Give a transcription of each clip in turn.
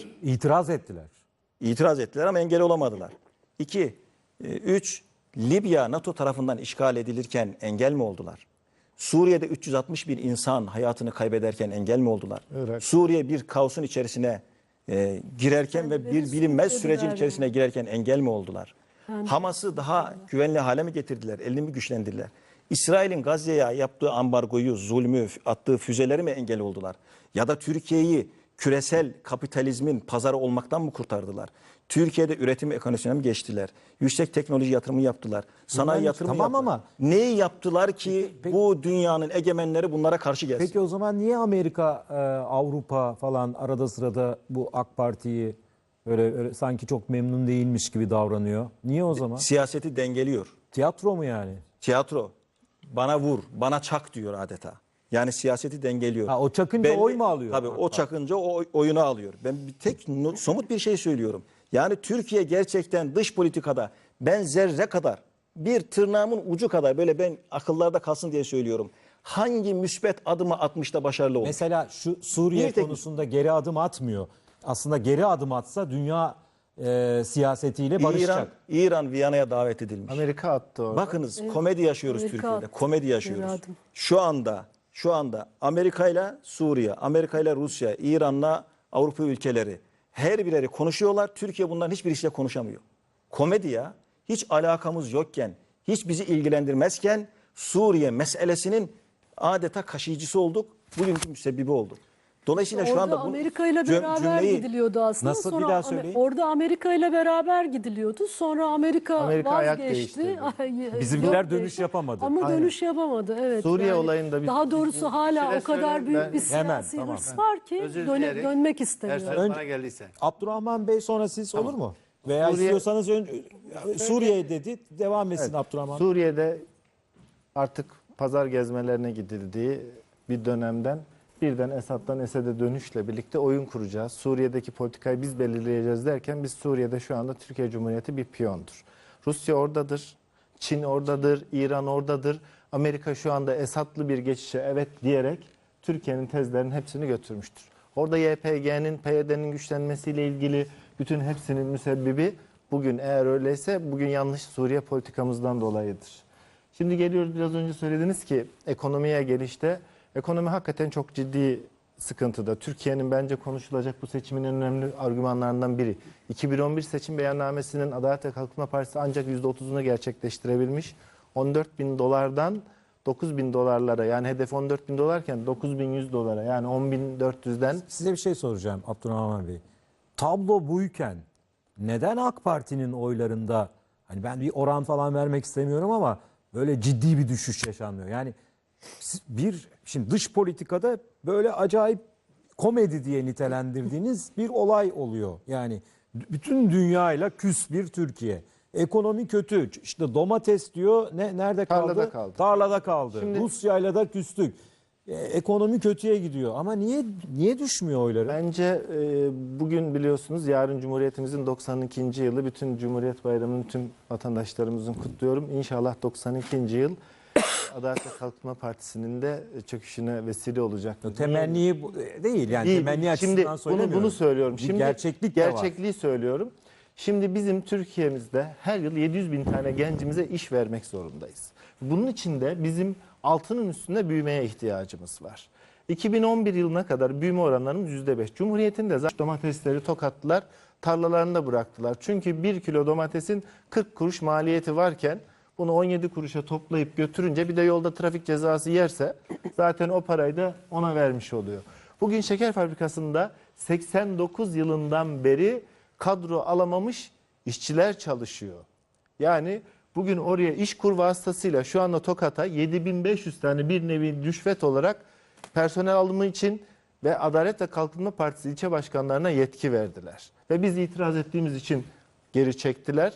olamadılar. İtiraz ettiler. İtiraz ettiler ama engel olamadılar. İki, e, üç, Libya NATO tarafından işgal edilirken engel mi oldular? Suriye'de 360 bin insan hayatını kaybederken engel mi oldular? Irak. Suriye bir kaosun içerisine e, girerken ve bir bilinmez sürecin sürüklediler içerisine girerken engel mi oldular? Hamas'ı daha güvenli hale mi getirdiler? Elini mi güçlendirdiler? İsrail'in Gazze'ye yaptığı ambargoyu, zulmü, attığı füzeleri mi engel oldular? Ya da Türkiye'yi küresel kapitalizmin pazarı olmaktan mı kurtardılar? Türkiye'de üretim ekonomisine mi geçtiler? Yüksek teknoloji yatırımı yaptılar. Sanayi Bunların- yatırımı tamam yaptılar. ama- Neyi yaptılar ki peki- bu dünyanın egemenleri bunlara karşı gelsin? Peki o zaman niye Amerika, e, Avrupa falan arada sırada bu AK Parti'yi öyle, öyle sanki çok memnun değilmiş gibi davranıyor? Niye o zaman? Siyaseti dengeliyor. Tiyatro mu yani? Tiyatro bana vur, bana çak diyor adeta. Yani siyaseti dengeliyor. Ha, o çakınca oy mu alıyor? Tabii o çakınca o oy- oyunu alıyor. Ben bir tek no- somut bir şey söylüyorum. Yani Türkiye gerçekten dış politikada ben zerre kadar bir tırnağımın ucu kadar böyle ben akıllarda kalsın diye söylüyorum. Hangi müsbet adımı atmış da başarılı olmuş? Mesela şu Suriye Bir tek- konusunda geri adım atmıyor. Aslında geri adım atsa dünya e, siyasetiyle barışacak. İran, İran Viyana'ya davet edilmiş. Amerika attı orada. Bakınız komedi yaşıyoruz Amerika Türkiye'de. attı. Komedi yaşıyoruz. Evladım. Şu anda şu anda Amerika ile Suriye, Amerika ile Rusya, İran'la Avrupa ülkeleri her birleri konuşuyorlar. Türkiye bunların hiçbirisiyle konuşamıyor. Komedi ya. Hiç alakamız yokken, hiç bizi ilgilendirmezken Suriye meselesinin adeta kaşıyıcısı olduk. Bugünkü müsebbibi olduk. Dolayısıyla şu Orada anda bu Amerika ile beraber cümleyi- gidiliyordu aslında. Nasıl? Bir Sonra daha Amer- söyleyin. Orada Amerika ile beraber gidiliyordu. Sonra Amerika, Amerika ayak vazgeçti. Bizimkiler dönüş değişti. yapamadı. Ama Aynen. dönüş yapamadı evet. Suriye olayında bir- Daha doğrusu hala Şöyle o kadar büyük ben- bir Hemen, siyasi tamam. hırs var ki döne- dönmek Her istemiyor. söz Ön- bana geldiyse. Abdurrahman Bey sonra siz olur mu? Veya Suriye- istiyorsanız ön, Suriye dedi devam etsin Abdurrahman. Suriye'de artık pazar gezmelerine gidildiği bir dönemden birden Esad'dan Esed'e dönüşle birlikte oyun kuracağız. Suriye'deki politikayı biz belirleyeceğiz derken biz Suriye'de şu anda Türkiye Cumhuriyeti bir piyondur. Rusya oradadır, Çin oradadır, İran oradadır. Amerika şu anda Esad'lı bir geçişe evet diyerek Türkiye'nin tezlerinin hepsini götürmüştür. Orada YPG'nin, PYD'nin güçlenmesiyle ilgili bütün hepsinin müsebbibi bugün eğer öyleyse bugün yanlış Suriye politikamızdan dolayıdır. Şimdi geliyoruz biraz önce söylediniz ki ekonomiye gelişte ekonomi hakikaten çok ciddi sıkıntıda. Türkiye'nin bence konuşulacak bu seçimin en önemli argümanlarından biri. 2011 seçim beyannamesinin Adalet ve Kalkınma Partisi ancak %30'unu gerçekleştirebilmiş. 14 bin dolardan 9 bin dolarlara yani hedef 14 bin dolarken 9100 dolara yani 10.400'den Size bir şey soracağım Abdurrahman Bey. Tablo buyken neden AK Parti'nin oylarında hani ben bir oran falan vermek istemiyorum ama böyle ciddi bir düşüş yaşanmıyor. Yani bir şimdi dış politikada böyle acayip komedi diye nitelendirdiğiniz bir olay oluyor. Yani bütün dünyayla küs bir Türkiye. Ekonomi kötü. İşte domates diyor. Ne nerede kaldı? Tarlada kaldı. Tarlada kaldı. Şimdi- Rusya'yla da küstük. E, ekonomi kötüye gidiyor. Ama niye niye düşmüyor oyları? Bence e, bugün biliyorsunuz yarın Cumhuriyetimizin 92. yılı bütün Cumhuriyet Bayramı'nı tüm vatandaşlarımızın kutluyorum. İnşallah 92. yıl Adalet ve Kalkınma Partisi'nin de çöküşüne vesile olacak. Temenni e, değil yani Değil. temenni açısından Şimdi bunu, bunu söylüyorum. Şimdi gerçeklik gerçekliği söylüyorum. Şimdi bizim Türkiye'mizde her yıl 700 bin tane gencimize iş vermek zorundayız. Bunun için de bizim altının üstünde büyümeye ihtiyacımız var. 2011 yılına kadar büyüme oranlarımız %5. Cumhuriyet'in de zaten domatesleri tokattılar, tarlalarında bıraktılar. Çünkü 1 kilo domatesin 40 kuruş maliyeti varken bunu 17 kuruşa toplayıp götürünce bir de yolda trafik cezası yerse zaten o parayı da ona vermiş oluyor. Bugün şeker fabrikasında 89 yılından beri kadro alamamış işçiler çalışıyor. Yani bugün oraya iş kur vasıtasıyla şu anda Tokat'a 7500 tane bir nevi rüşvet olarak personel alımı için ve Adalet ve Kalkınma Partisi ilçe başkanlarına yetki verdiler. Ve biz itiraz ettiğimiz için geri çektiler.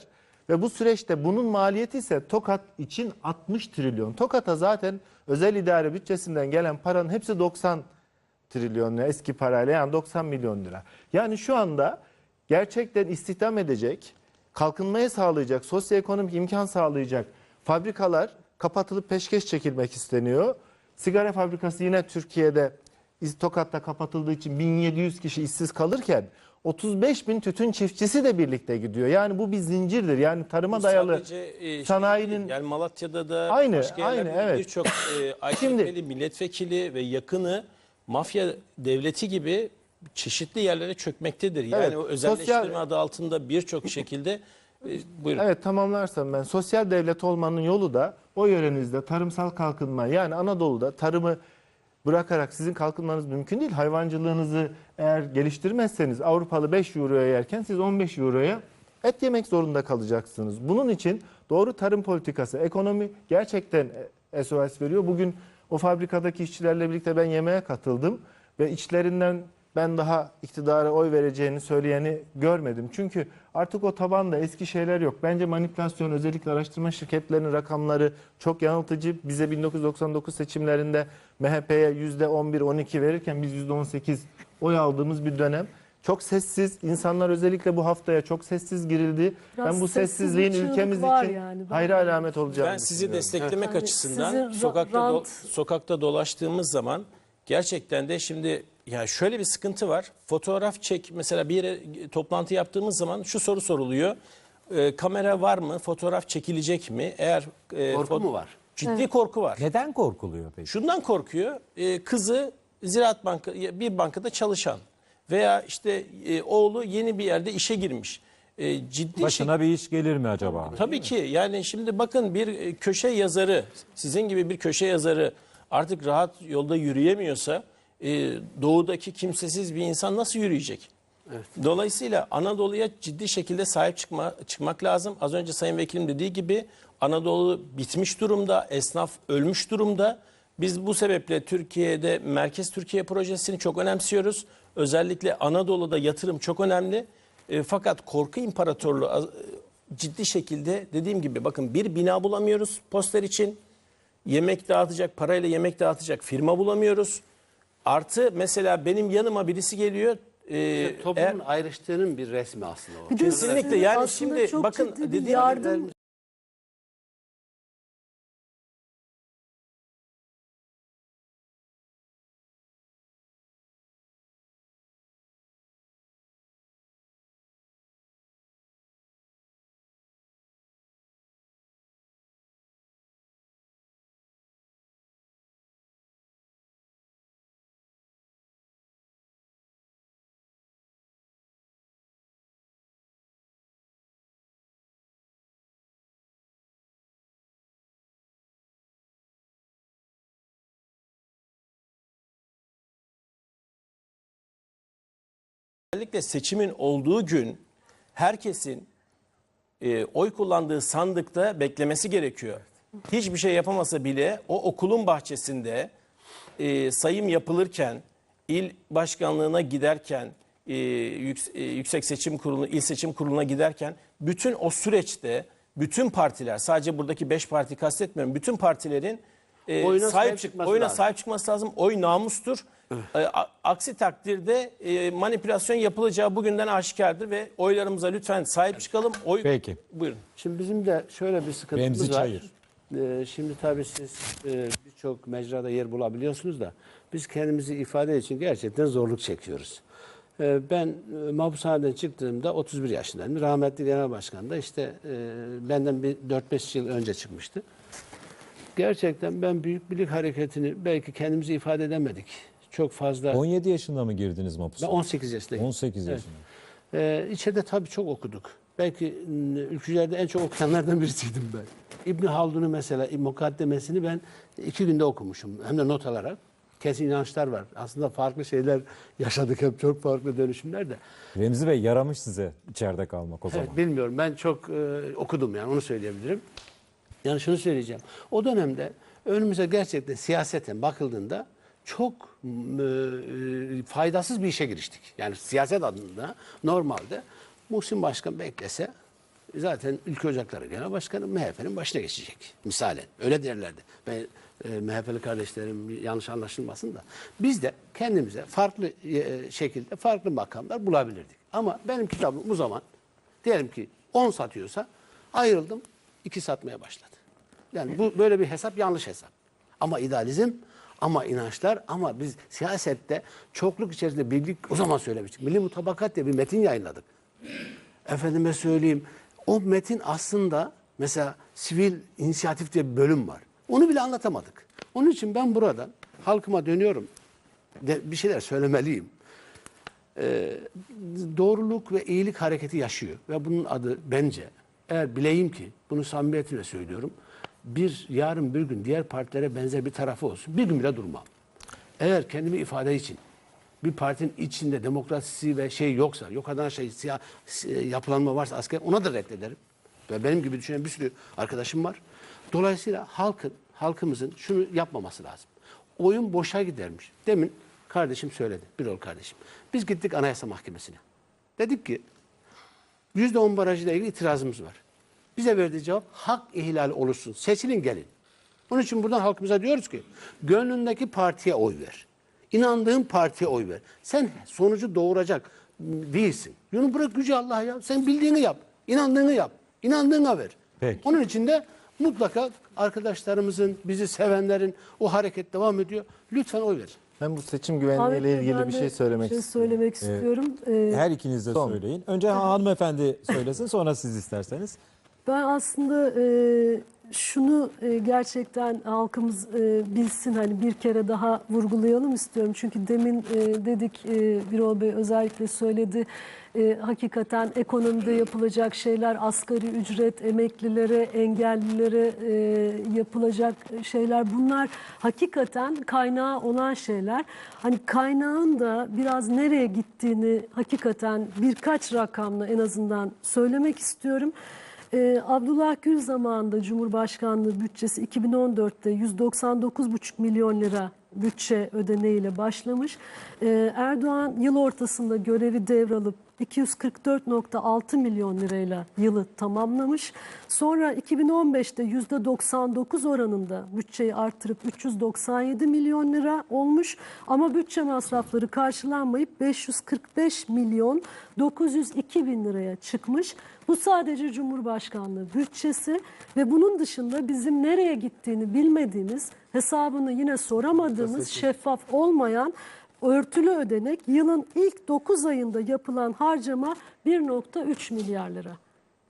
Ve bu süreçte bunun maliyeti ise Tokat için 60 trilyon. Tokat'a zaten özel idare bütçesinden gelen paranın hepsi 90 trilyon lira eski parayla yani 90 milyon lira. Yani şu anda gerçekten istihdam edecek, kalkınmayı sağlayacak, sosyoekonomik imkan sağlayacak fabrikalar kapatılıp peşkeş çekilmek isteniyor. Sigara fabrikası yine Türkiye'de Tokat'ta kapatıldığı için 1700 kişi işsiz kalırken 35 bin tütün çiftçisi de birlikte gidiyor. Yani bu bir zincirdir. Yani tarıma dayalı Sadece, e, şey sanayinin değil, yani Malatya'da da Aynı, başka aynı, evet. birçok e, AKP'li milletvekili ve yakını mafya devleti gibi çeşitli yerlere çökmektedir. Yani Evet, o özelleştirme sosyal- adı altında birçok şekilde e, buyurun. Evet tamamlarsam ben sosyal devlet olmanın yolu da o yörenizde tarımsal kalkınma yani Anadolu'da tarımı bırakarak sizin kalkınmanız mümkün değil. Hayvancılığınızı eğer geliştirmezseniz Avrupalı 5 euroya yerken siz 15 euroya et yemek zorunda kalacaksınız. Bunun için doğru tarım politikası, ekonomi gerçekten SOS veriyor. Bugün o fabrikadaki işçilerle birlikte ben yemeğe katıldım ve içlerinden ben daha iktidara oy vereceğini söyleyeni görmedim. Çünkü artık o tabanda eski şeyler yok. Bence manipülasyon özellikle araştırma şirketlerinin rakamları çok yanıltıcı. Bize 1999 seçimlerinde MHP'ye %11-12 verirken biz %18 oy aldığımız bir dönem. Çok sessiz. insanlar özellikle bu haftaya çok sessiz girildi. Biraz ben bu sessizliğin ülkemiz için yani. Hayra alamet olacağını Ben sizi desteklemek Yani açısından ra- sokakta do- sokakta dolaştığımız zaman gerçekten de şimdi ya şöyle bir sıkıntı var. Fotoğraf çek mesela bir yere toplantı yaptığımız zaman şu soru soruluyor. E, kamera var mı? Fotoğraf çekilecek mi? Eğer e, Korku mu var? Ciddi korku var. Neden korkuluyor peki? Şundan korkuyor. e, kızı Ziraat Banka bir bankada çalışan veya işte e, oğlu yeni bir yerde işe girmiş. E, ciddi şey- Başına bir iş gelir mi acaba? Tabii ki yani şimdi bakın bir e, köşe yazarı sizin gibi bir köşe yazarı artık rahat yolda yürüyemiyorsa e, doğudaki kimsesiz bir insan nasıl yürüyecek? Dolayısıyla Anadolu'ya ciddi şekilde sahip çıkma, çıkmak lazım. Az önce Sayın Vekilim dediği gibi Anadolu bitmiş durumda, esnaf ölmüş durumda. Biz bu sebeple Türkiye'de Merkez Türkiye projesini çok önemsiyoruz. Özellikle Anadolu'da yatırım çok önemli. E, fakat korku imparatorluğu az- ciddi şekilde dediğim gibi bakın bir bina bulamıyoruz poster için. Yemek dağıtacak, parayla yemek dağıtacak firma bulamıyoruz. Artı mesela benim yanıma birisi geliyor. e, Toplumun eğer- ayrıştığının bir resmi aslında o. Bir de Kesinlikle. Yani aslında şimdi çok bakın ciddi bir dediğim gibi yardım özellikle seçimin olduğu gün herkesin e, oy kullandığı sandıkta beklemesi gerekiyor. Hiçbir şey yapamasa bile o okulun bahçesinde e, sayım yapılırken, il başkanlığına giderken, e, yük- e, yüksek seçim kurulu, il seçim kuruluna giderken bütün o süreçte bütün partiler, sadece buradaki beş parti kastetmiyorum, bütün partilerin e, Oyuna sahip, sahip çık, çıkması oyuna lazım. sahip çıkması lazım. Oy namustur. E, a- aksi takdirde e, manipülasyon yapılacağı bugünden aşikardır ve oylarımıza lütfen sahip çıkalım. Oy... Peki. Buyurun. Şimdi bizim de şöyle bir sıkıntımız Remzi var. Çayır. Ee, şimdi tabii siz e, birçok mecrada yer bulabiliyorsunuz da biz kendimizi ifade için gerçekten zorluk çekiyoruz. Ee, ben e, mahpushaneden çıktığımda 31 yaşındaydım. Rahmetli Genel Başkan da işte e, benden bir 4-5 yıl önce çıkmıştı. Gerçekten ben Büyük Birlik Hareketi'ni belki kendimizi ifade edemedik. Çok fazla. 17 yaşında mı girdiniz Ben mahpusa? 18 yaşındayım. 18 Evet. yaşında. Ee, içeride tabii çok okuduk. Belki m, ülkülerde en çok okuyanlardan birisiydim ben. İbni Haldun'u mesela mukaddemesini ben iki günde okumuşum. Hem de not alarak. Kesin inançlar var. Aslında farklı şeyler yaşadık hep çok farklı dönüşümler de. Remzi Bey yaramış size içeride kalmak o zaman. Evet, bilmiyorum ben çok e, okudum yani onu söyleyebilirim. Yani şunu söyleyeceğim. O dönemde önümüze gerçekten siyaseten bakıldığında çok m, e, faydasız bir işe giriştik. Yani siyaset adında normalde Muhsin Başkan beklese zaten Ülke Ocakları Genel Başkanı MHP'nin başına geçecek. Misalen öyle derlerdi. Ben e, MHP'li kardeşlerim yanlış anlaşılmasın da. Biz de kendimize farklı e, şekilde farklı makamlar bulabilirdik. Ama benim kitabım bu zaman diyelim ki 10 satıyorsa ayrıldım 2 satmaya başladı. Yani bu böyle bir hesap yanlış hesap. Ama idealizm ama inançlar ama biz siyasette çokluk içerisinde birlik o zaman söylemiştik. Milli Mutabakat diye bir metin yayınladık. Efendime söyleyeyim o metin aslında mesela sivil inisiyatif diye bir bölüm var. Onu bile anlatamadık. Onun için ben burada halkıma dönüyorum. De, bir şeyler söylemeliyim. Ee, doğruluk ve iyilik hareketi yaşıyor. Ve bunun adı bence eğer bileyim ki bunu samimiyetle söylüyorum. Bir yarın bir gün diğer partilere benzer bir tarafı olsun. Bir gün bile durmam. Eğer kendimi ifade için bir partinin içinde demokrasisi ve şey yoksa, yok kadar şey siyah, si- yapılanma varsa asker ona da reddederim. Ve benim gibi düşünen bir sürü arkadaşım var. Dolayısıyla halkın, halkımızın şunu yapmaması lazım. Oyun boşa gidermiş. Demin kardeşim söyledi, bir ol kardeşim. Biz gittik Anayasa Mahkemesi'ne. Dedik ki %10 barajıyla ilgili itirazımız var. Bize verdiği cevap hak ihlali olursun. Seçilin gelin. Onun için buradan halkımıza diyoruz ki gönlündeki partiye oy ver. İnandığın partiye oy ver. Sen sonucu doğuracak değilsin. Bunu bırak gücü Allah'a ya. Sen bildiğini yap. inandığını yap. İnandığına ver. Peki. Onun için de mutlaka arkadaşlarımızın, bizi sevenlerin o hareket devam ediyor. Lütfen oy verin. Ben bu seçim Ahmet güvenliğiyle Bey, ilgili ben bir de şey söylemek şey istiyorum. söylemek istiyorum. Ee, Her ikiniz de Son. söyleyin. Önce hanımefendi söylesin sonra siz isterseniz. Ben aslında e, şunu e, gerçekten halkımız e, bilsin hani bir kere daha vurgulayalım istiyorum. Çünkü demin e, dedik Birol Bey özellikle söyledi. Hakikaten ekonomide yapılacak şeyler asgari ücret, emeklilere, engellilere yapılacak şeyler bunlar hakikaten kaynağı olan şeyler. Hani kaynağın da biraz nereye gittiğini hakikaten birkaç rakamla en azından söylemek istiyorum. Ee, Abdullah Gül zamanında Cumhurbaşkanlığı bütçesi 2014'te 199,5 milyon lira bütçe ödeneğiyle başlamış. Ee, Erdoğan yıl ortasında görevi devralıp 244,6 milyon lirayla yılı tamamlamış. Sonra 2015'te %99 oranında bütçeyi arttırıp 397 milyon lira olmuş. Ama bütçe masrafları karşılanmayıp 545 milyon 902 bin liraya çıkmış. Bu sadece Cumhurbaşkanlığı bütçesi ve bunun dışında bizim nereye gittiğini bilmediğimiz, hesabını yine soramadığımız, şeffaf olmayan örtülü ödenek yılın ilk 9 ayında yapılan harcama 1.3 milyar lira.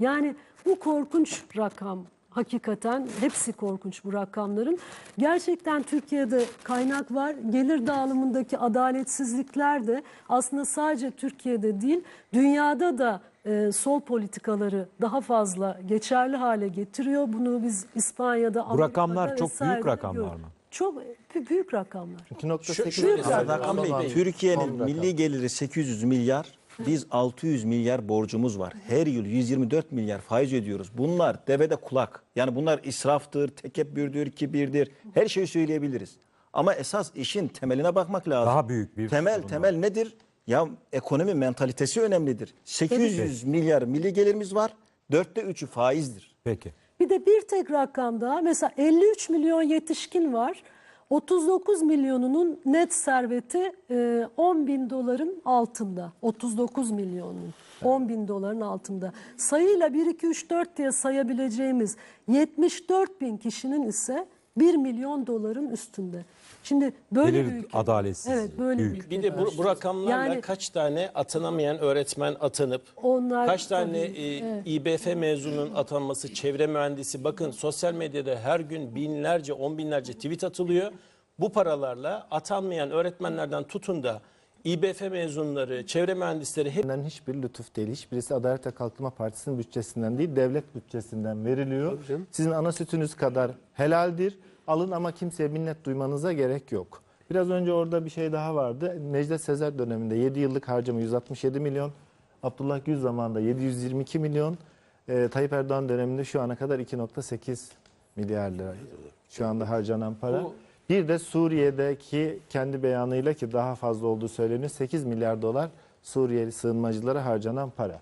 Yani bu korkunç rakam. Hakikaten hepsi korkunç bu rakamların. Gerçekten Türkiye'de kaynak var. Gelir dağılımındaki adaletsizlikler de aslında sadece Türkiye'de değil, dünyada da e, sol politikaları daha fazla geçerli hale getiriyor. Bunu biz İspanya'da, Bu Amerika'da rakamlar çok büyük rakamlar mı? Çok bü- büyük rakamlar. 2.8 şöyle milyon. söyleyeyim. Hakan Bey, Son- Türkiye'nin son rakam. milli geliri 800 milyar, biz 600 milyar borcumuz var. Her yıl 124 milyar faiz ödüyoruz. Bunlar devede kulak. Yani bunlar israftır, tekebbürdür, kibirdir. Her şeyi söyleyebiliriz. Ama esas işin temeline bakmak lazım. Daha büyük bir temel sorun var. temel nedir? Ya ekonomi mentalitesi önemlidir. 800 milyar milli gelirimiz var. Dörtte üçü faizdir. Peki. Bir de bir tek rakam daha. Mesela 53 milyon yetişkin var. 39 milyonunun net serveti e, 10 bin doların altında. 39 milyonun 10 bin doların altında. Sayıyla 1, 2, 3, 4 diye sayabileceğimiz 74 bin kişinin ise 1 milyon doların üstünde. Şimdi böyle Gelir bir ülke. adaletsizliği, Evet böyle büyük. bir de bu, bu rakamlarla Yani- kaç tane atanamayan öğretmen atanıp Onlar kaç tane tabii, e, İBF mezunun atanması, çevre mühendisi bakın sosyal medyada her gün binlerce, on binlerce tweet atılıyor. Bu paralarla atanmayan öğretmenlerden tutun da İBF mezunları, çevre mühendisleri hep Bunların hiçbir lütuf değil. Hiçbirisi Adalet ve Kalkınma Partisi'nin bütçesinden değil, devlet bütçesinden veriliyor. Sizin ana sütünüz kadar helaldir. Alın ama kimseye minnet duymanıza gerek yok. Biraz önce orada bir şey daha vardı. Necdet Sezer döneminde 7 yıllık harcama 167 milyon. Abdullah Gül zamanında 722 milyon. Ee, Tayyip Erdoğan döneminde şu ana kadar 2.8 milyar lira. Şu anda harcanan para. Bir de Suriye'deki kendi beyanıyla ki daha fazla olduğu söyleniyor 8 milyar dolar Suriyeli sığınmacılara harcanan para.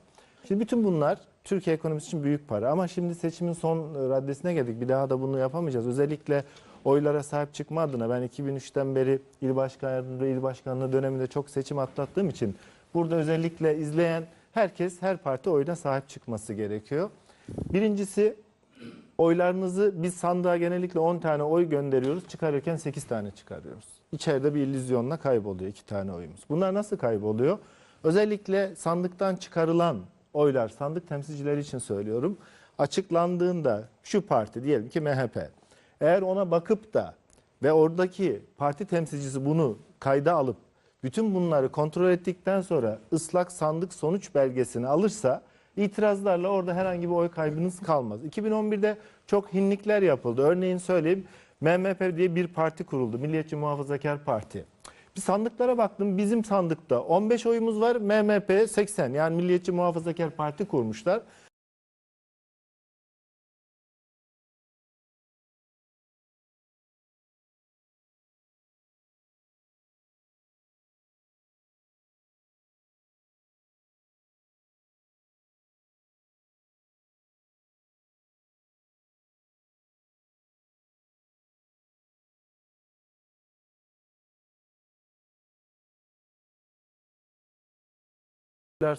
Şimdi bütün bunlar Türkiye ekonomisi için büyük para ama şimdi seçimin son raddesine geldik. Bir daha da bunu yapamayacağız. Özellikle oylara sahip çıkma adına ben 2003'ten beri il başkan yardımcılığı, il başkanlığı döneminde çok seçim atlattığım için burada özellikle izleyen herkes her parti oyuna sahip çıkması gerekiyor. Birincisi Oylarınızı biz sandığa genellikle 10 tane oy gönderiyoruz. Çıkarırken 8 tane çıkarıyoruz. İçeride bir illüzyonla kayboluyor 2 tane oyumuz. Bunlar nasıl kayboluyor? Özellikle sandıktan çıkarılan oylar, sandık temsilcileri için söylüyorum. Açıklandığında şu parti diyelim ki MHP. Eğer ona bakıp da ve oradaki parti temsilcisi bunu kayda alıp bütün bunları kontrol ettikten sonra ıslak sandık sonuç belgesini alırsa itirazlarla orada herhangi bir oy kaybınız kalmaz. 2011'de çok hinlikler yapıldı. Örneğin söyleyeyim MMP diye bir parti kuruldu. Milliyetçi Muhafazakar Parti. Bir sandıklara baktım. Bizim sandıkta 15 oyumuz var. MMP 80 yani Milliyetçi Muhafazakar Parti kurmuşlar.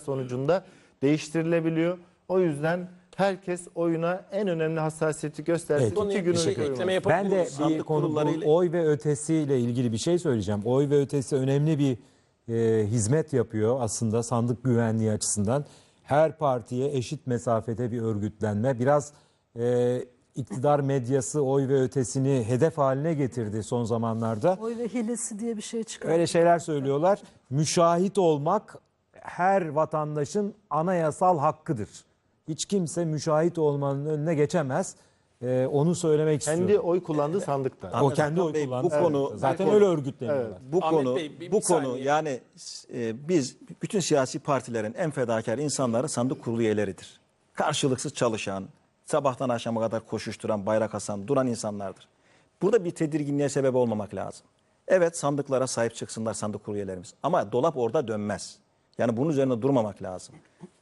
Sonucunda değiştirilebiliyor. O yüzden herkes oyuna en önemli hassasiyeti göstersin. Evet. İki Konuya gün bir şey ekleme Ben de bir Sandık konu kurullarıyla- oy ve ötesiyle ilgili bir şey söyleyeceğim. Oy ve ötesi önemli bir e, hizmet yapıyor aslında sandık güvenliği açısından. Her partiye eşit mesafede bir örgütlenme. Biraz e, iktidar medyası oy ve ötesini hedef haline getirdi son zamanlarda. Oy ve hilesi diye bir şey çıkar. Öyle şeyler söylüyorlar. Müşahit olmak her vatandaşın anayasal hakkıdır. Hiç kimse müşahit olmanın önüne geçemez. Ee, onu söylemek Kendi istiyorum. oy kullandığı sandıkta. o Ahmet kendi Hakan oy Bey, kullandı. bu konu- zaten bu öyle örgütleniyorlar. Bu Ahmet konu Bey, bir- bir bu konu saniye. yani e, biz bütün siyasi partilerin en fedakar insanları sandık kurulu üyeleridir. Karşılıksız çalışan, sabahtan akşama kadar koşuşturan, bayrak asan, duran insanlardır. Burada bir tedirginliğe sebep olmamak lazım. Evet sandıklara sahip çıksınlar sandık kurulu üyelerimiz ama dolap orada dönmez. Yani bunun üzerine durmamak lazım.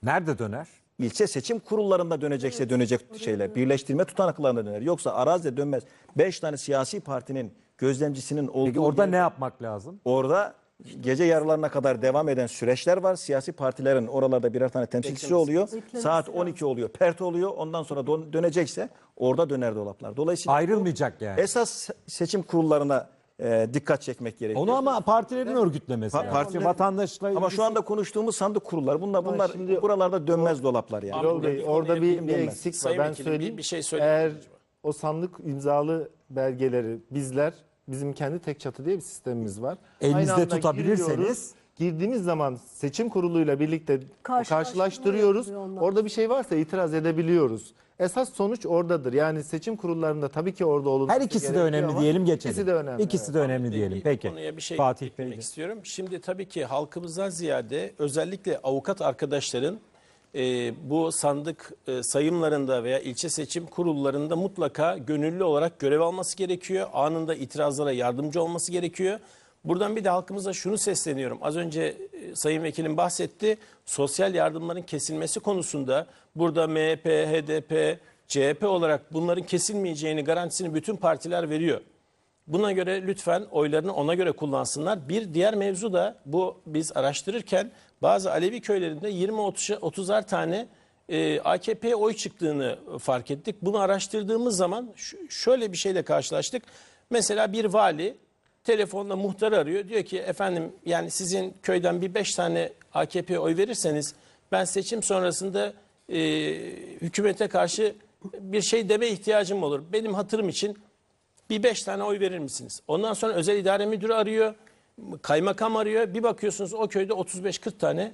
Nerede döner? İlçe seçim kurullarında dönecekse dönecek şeyler. Birleştirme tutanaklarına döner. Yoksa arazide dönmez. Beş tane siyasi partinin gözlemcisinin olduğu Peki orada yerde- ne yapmak lazım? Orada gece yarılarına kadar devam eden süreçler var. Siyasi partilerin oralarda birer tane temsilcisi oluyor. Beklemesi Saat lazım. 12 oluyor. Pert oluyor. Ondan sonra dön- dönecekse orada döner dolaplar. Dolayısıyla Ayrılmayacak yani. esas seçim kurullarına e, dikkat çekmek gerekiyor. Onu ama partilerin örgütlemesi. Pa- yani. partilerin- vatandaşla Ama ilgisi- şu anda konuştuğumuz sandık kurulları. Bunlar bunlar şimdi buralarda dönmez dolaplar yani. Erol Bey bir orada bir, bir eksik var. Sayın Ben Vekilim, söyleyeyim. bir- bir şey söyleyeyim Eğer mi o sandık imzalı belgeleri bizler bizim kendi tek çatı diye bir sistemimiz var. Elinizde Aynı anda tutabilirseniz- giriyoruz. girdiğimiz zaman seçim kuruluyla birlikte Karşılaştırma karşılaştırıyoruz. yapıyor onlar. Orada bir şey varsa itiraz edebiliyoruz. Esas sonuç oradadır. Yani seçim kurullarında tabii ki orada olun. Her ikisi de önemli diyelim geçelim. İkisi de önemli. İkisi de önemli diyelim. Peki. Konuya bir şey Fatih eklemek Bey. istiyorum. Şimdi tabii ki halkımızdan ziyade özellikle avukat arkadaşların e, bu sandık e, sayımlarında veya ilçe seçim kurullarında mutlaka gönüllü olarak görev alması gerekiyor. Anında itirazlara yardımcı olması gerekiyor. Buradan bir de halkımıza şunu sesleniyorum. Az önce e, Sayın Vekilim bahsetti. Sosyal yardımların kesilmesi konusunda burada MHP, HDP, CHP olarak bunların kesilmeyeceğini garantisini bütün partiler veriyor. Buna göre lütfen oylarını ona göre kullansınlar. Bir diğer mevzu da bu biz araştırırken bazı Alevi köylerinde 20-30'ar tane e, AKP'ye oy çıktığını fark ettik. Bunu araştırdığımız zaman şöyle bir şeyle karşılaştık. Mesela bir vali telefonla muhtarı arıyor. Diyor ki efendim yani sizin köyden bir beş tane AKP'ye oy verirseniz ben seçim sonrasında e, hükümete karşı bir şey deme ihtiyacım olur. Benim hatırım için bir beş tane oy verir misiniz? Ondan sonra özel idare müdürü arıyor, kaymakam arıyor. Bir bakıyorsunuz o köyde 35-40 tane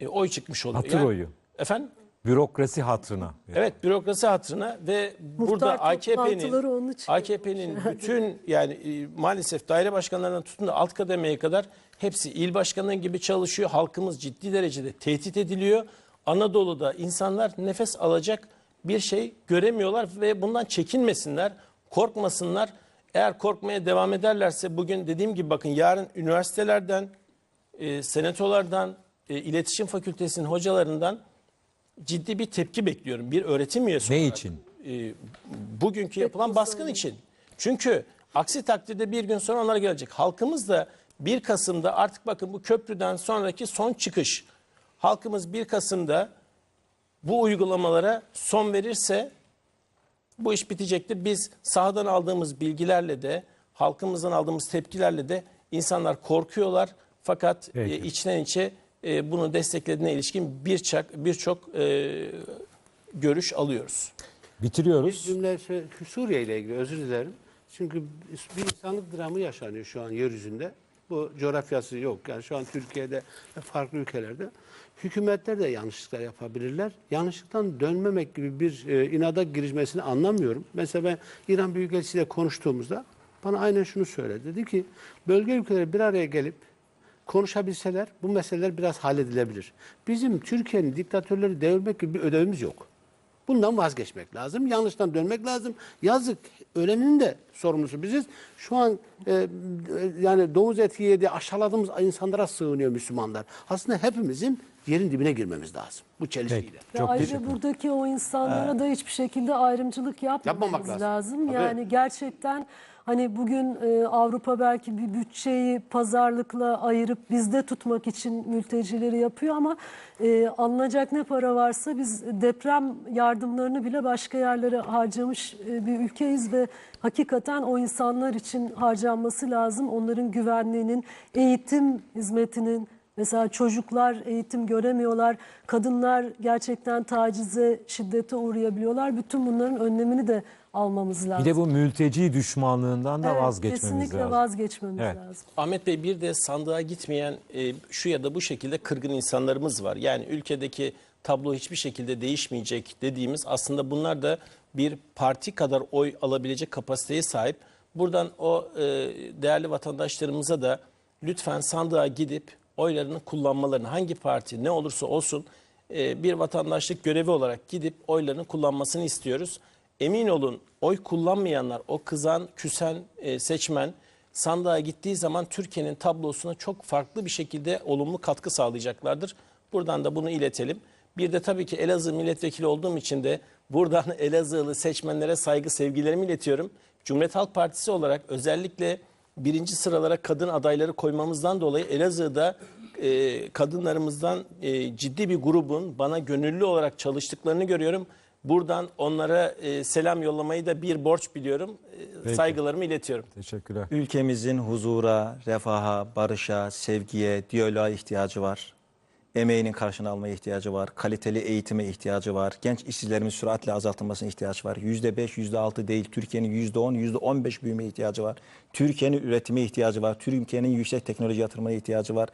e, oy çıkmış oluyor. Hatır oyu. Efendim? Bürokrasi hatrına. Evet bürokrasi hatırına ve burada AKP'nin toplantıları onun için AKP'nin bütün yani e, maalesef daire başkanlarından tutun da alt kademeye kadar hepsi il başkanı gibi çalışıyor. Halkımız ciddi derecede tehdit ediliyor. Anadolu'da insanlar nefes alacak bir şey göremiyorlar ve bundan çekinmesinler, korkmasınlar. Eğer korkmaya devam ederlerse bugün dediğim gibi bakın yarın üniversitelerden, e, senatolardan, e, iletişim fakültesinin hocalarından ciddi bir tepki bekliyorum. Bir öğretim üyesi Ne olarak. için? E, bugünkü yapılan baskın için. Çünkü aksi takdirde bir gün sonra onlara gelecek. Halkımız da 1 Kasım'da artık bakın bu köprüden sonraki son çıkış. Halkımız 1 Kasım'da bu uygulamalara son verirse bu iş bitecektir. Biz sahadan aldığımız bilgilerle de halkımızdan aldığımız tepkilerle de insanlar korkuyorlar. Fakat Peki. e, içten içe e, bunu desteklediğine ilişkin birçok birçok e, görüş alıyoruz. Bir Bitiriyoruz. cümle şey, Suriye ile ilgili özür dilerim. Çünkü bir insanlık dramı yaşanıyor şu an yeryüzünde. Bu coğrafyası yok. Yani şu an Türkiye'de ve farklı ülkelerde hükümetler de yanlışlıklar yapabilirler. Yanlışlıktan dönmemek gibi bir e, inada girişmesini anlamıyorum. Mesela ben İran Büyükelçisiyle konuştuğumuzda bana aynen şunu söyledi. Dedi ki bölge ülkeleri bir araya gelip konuşabilseler bu meseleler biraz halledilebilir. Bizim Türkiye'nin diktatörleri devirmek gibi bir ödevimiz yok. Bundan vazgeçmek lazım. Yanlıştan dönmek lazım. Yazık. Ölenin de sorumlusu biziz. Şu an e, e, yani domuz eti yedi aşağıladığımız insanlara sığınıyor Müslümanlar. Aslında hepimizin yerin dibine girmemiz lazım. Bu çelişkiyle. Ve Çok ayrıca buradaki o insanlara da hiçbir şekilde ayrımcılık yapmamamız lazım. lazım. Yani gerçekten hani bugün e, Avrupa belki bir bütçeyi pazarlıkla ayırıp bizde tutmak için mültecileri yapıyor ama e, alınacak ne para varsa biz deprem yardımlarını bile başka yerlere harcamış e, bir ülkeyiz ve hakikaten o insanlar için harcanması lazım. Onların güvenliğinin, eğitim hizmetinin Mesela çocuklar eğitim göremiyorlar, kadınlar gerçekten tacize, şiddete uğrayabiliyorlar. Bütün bunların önlemini de almamız lazım. Bir de bu mülteci düşmanlığından da Evet, vazgeçmemiz kesinlikle lazım. vazgeçmemiz Evet. lazım. Ahmet Bey bir de sandığa gitmeyen e, şu ya da bu şekilde kırgın insanlarımız var. Yani ülkedeki tablo hiçbir şekilde değişmeyecek dediğimiz aslında bunlar da bir parti kadar oy alabilecek kapasiteye sahip. Buradan o e, değerli vatandaşlarımıza da lütfen sandığa gidip oylarını kullanmalarını hangi parti ne olursa olsun e, bir vatandaşlık görevi olarak gidip oylarını kullanmasını istiyoruz. Emin olun oy kullanmayanlar, o kızan, küsen e, seçmen sandığa gittiği zaman Türkiye'nin tablosuna çok farklı bir şekilde olumlu katkı sağlayacaklardır. Buradan da bunu iletelim. Bir de tabii ki Elazığ milletvekili olduğum için de buradan Elazığlı seçmenlere saygı sevgilerimi iletiyorum. Cumhuriyet Halk Partisi olarak özellikle birinci sıralara kadın adayları koymamızdan dolayı Elazığ'da e, kadınlarımızdan e, ciddi bir grubun bana gönüllü olarak çalıştıklarını görüyorum. Buradan onlara e, selam yollamayı da bir borç biliyorum. E, Peki. saygılarımı iletiyorum. Teşekkürler. Ülkemizin huzura, refaha, barışa, sevgiye, diyaloğa ihtiyacı var. Emeğinin karşını almaya ihtiyacı var. Kaliteli eğitime ihtiyacı var. Genç işsizlerimin süratle azaltılmasına ihtiyaç var. %5, %6 değil. Türkiye'nin %10, %15 büyüme ihtiyacı var. Türkiye'nin üretime ihtiyacı var. Türkiye'nin yüksek teknoloji yatırımına ihtiyacı var.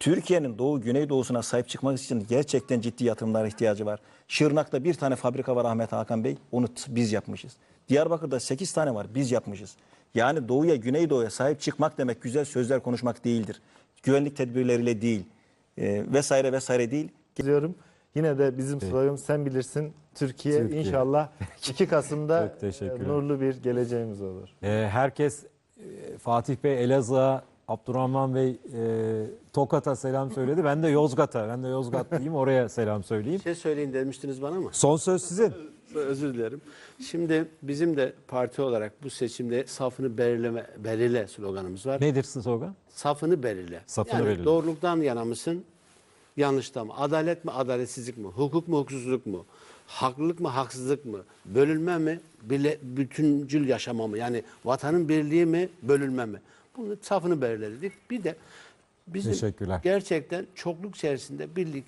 Türkiye'nin doğu, güneydoğusuna sahip çıkmak için gerçekten ciddi yatırımlara ihtiyacı var. Şırnak'ta bir tane fabrika var Ahmet Hakan Bey. Onu biz yapmışız. Diyarbakır'da 8 tane var. Biz yapmışız. Yani doğuya, güneydoğuya sahip çıkmak demek güzel sözler konuşmak değildir. Güvenlik tedbirleriyle değil. e, vesaire vesaire değil. diyorum. Yine de bizim sloganımız sen bilirsin Türkiye, Türkiye. inşallah 2 Kasım'da e, nurlu bir geleceğimiz olur. Ee, herkes e, Fatih Bey Elazığ'a, Abdurrahman Bey e, Tokat'a selam söyledi. Ben de Yozgat'a, ben de Yozgatlıyım oraya selam söyleyeyim. Bir şey söyleyin demiştiniz bana mı? Son söz sizin. Özür dilerim. Şimdi bizim de parti olarak bu seçimde safını belirleme, belirle sloganımız var. Nedir slogan? Safını belirle. Safını yani belirle. doğruluktan yana mısın? Yanlıştan mı? Adalet mi, adaletsizlik mi? Hukuk mu, hukuksuzluk mu? Haklılık mı, haksızlık mı? Bölünme mi, bile, bütüncül yaşama mı? Yani vatanın birliği mi, bölünme mi? Bunu safını belirledik. Bir de bizim gerçekten çokluk içerisinde birlik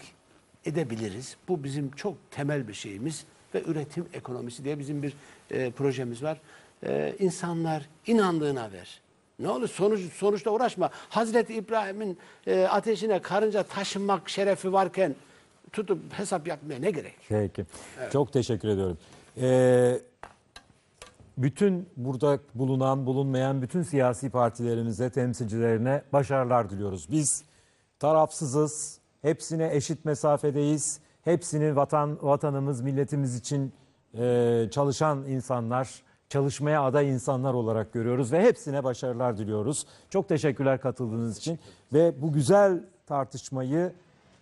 edebiliriz. Bu bizim çok temel bir şeyimiz ve üretim ekonomisi diye bizim bir e, projemiz var. E, insanlar inandığına ver. Ne olur sonuç, sonuçta uğraşma. Hazreti İbrahim'in e, ateşine karınca taşınmak şerefi varken tutup hesap yapmaya ne gerek? Peki. Çok teşekkür ediyorum. Ee, bütün burada bulunan, bulunmayan bütün siyasi partilerimize, temsilcilerine başarılar diliyoruz. Biz tarafsızız, hepsine eşit mesafedeyiz. Hepsini vatan, vatanımız, milletimiz için e, çalışan insanlar, çalışmaya aday insanlar olarak görüyoruz ve hepsine başarılar diliyoruz. Çok teşekkürler katıldığınız için ve bu güzel tartışmayı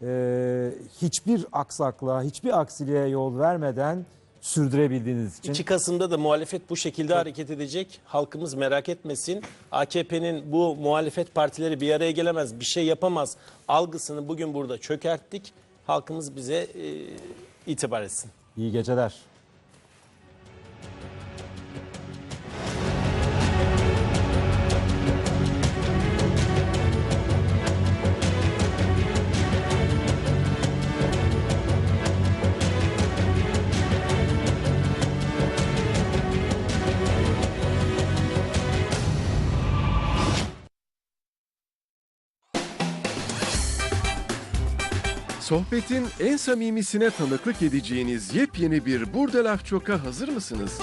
e, hiçbir aksaklığa, hiçbir aksiliğe yol vermeden sürdürebildiğiniz için 2 Kasım'da da muhalefet bu şekilde hareket edecek. Halkımız merak etmesin. AKP'nin bu muhalefet partileri bir araya gelemez, bir şey yapamaz algısını bugün burada çökerttik. Halkımız bize e, itibar etsin. iyi geceler. Sohbetin en samimisine tanıklık edeceğiniz yepyeni bir Burada Laf Çok'a hazır mısınız?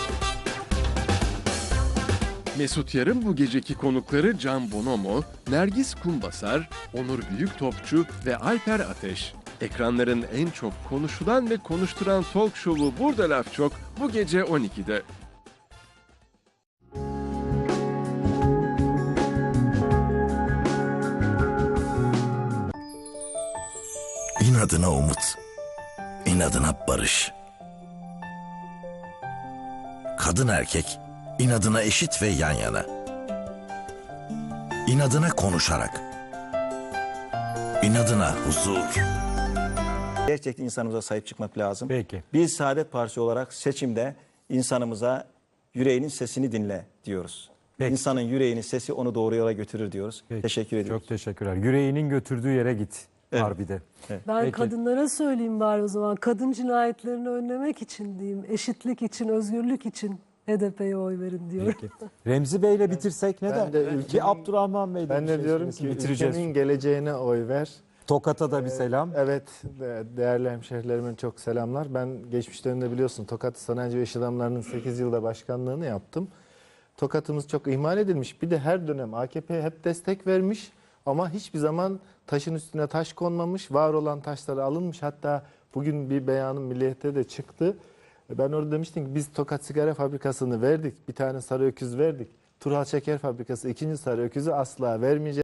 Mesut Yarın bu geceki konukları Can Bonomo, Nergis Kumbasar, Onur Büyüktopçu ve Alper Ateş. Ekranların en çok konuşulan ve konuşturan talk show'u Burada Laf Çok bu gece 12'de. İnadına umut, inadına barış. Kadın erkek, inadına eşit ve yan yana. İnadına konuşarak. İnadına huzur. Gerçekten insanımıza sahip çıkmak lazım. Peki. Biz Saadet Partisi olarak seçimde insanımıza yüreğinin sesini dinle diyoruz. Peki. İnsanın yüreğinin sesi onu doğru yola götürür diyoruz. Peki. Teşekkür ediyoruz. Çok teşekkürler. Yüreğinin götürdüğü yere git. Evet. Harbide. Ben Peki. kadınlara söyleyeyim bari o zaman. Kadın cinayetlerini önlemek için diyeyim. Eşitlik için, özgürlük için HDP'ye oy verin diyorum. Peki. Remzi Bey'le bitirsek ne Ben de? de ülkenin- Bir Abdurrahman Bey'le Ben de şey diyorum ki bitireceğiz. ülkenin geleceğine oy ver. Tokat'a da bir selam. Evet, de- değerli hemşehrilerimin çok selamlar. Ben geçmiş dönemde biliyorsun Tokat Sanayici ve İş Adamları'nın 8 yılda başkanlığını yaptım. Tokat'ımız çok ihmal edilmiş. Bir de her dönem AKP hep destek vermiş ama hiçbir zaman taşın üstüne taş konmamış. Var olan taşları alınmış. Hatta bugün bir beyanım Milliyet'te de çıktı. Ben orada demiştim ki biz Tokat Sigara Fabrikası'nı verdik. Bir tane sarı öküz verdik. Turhal Şeker Fabrikası ikinci sarı öküzü asla vermeyeceğiz.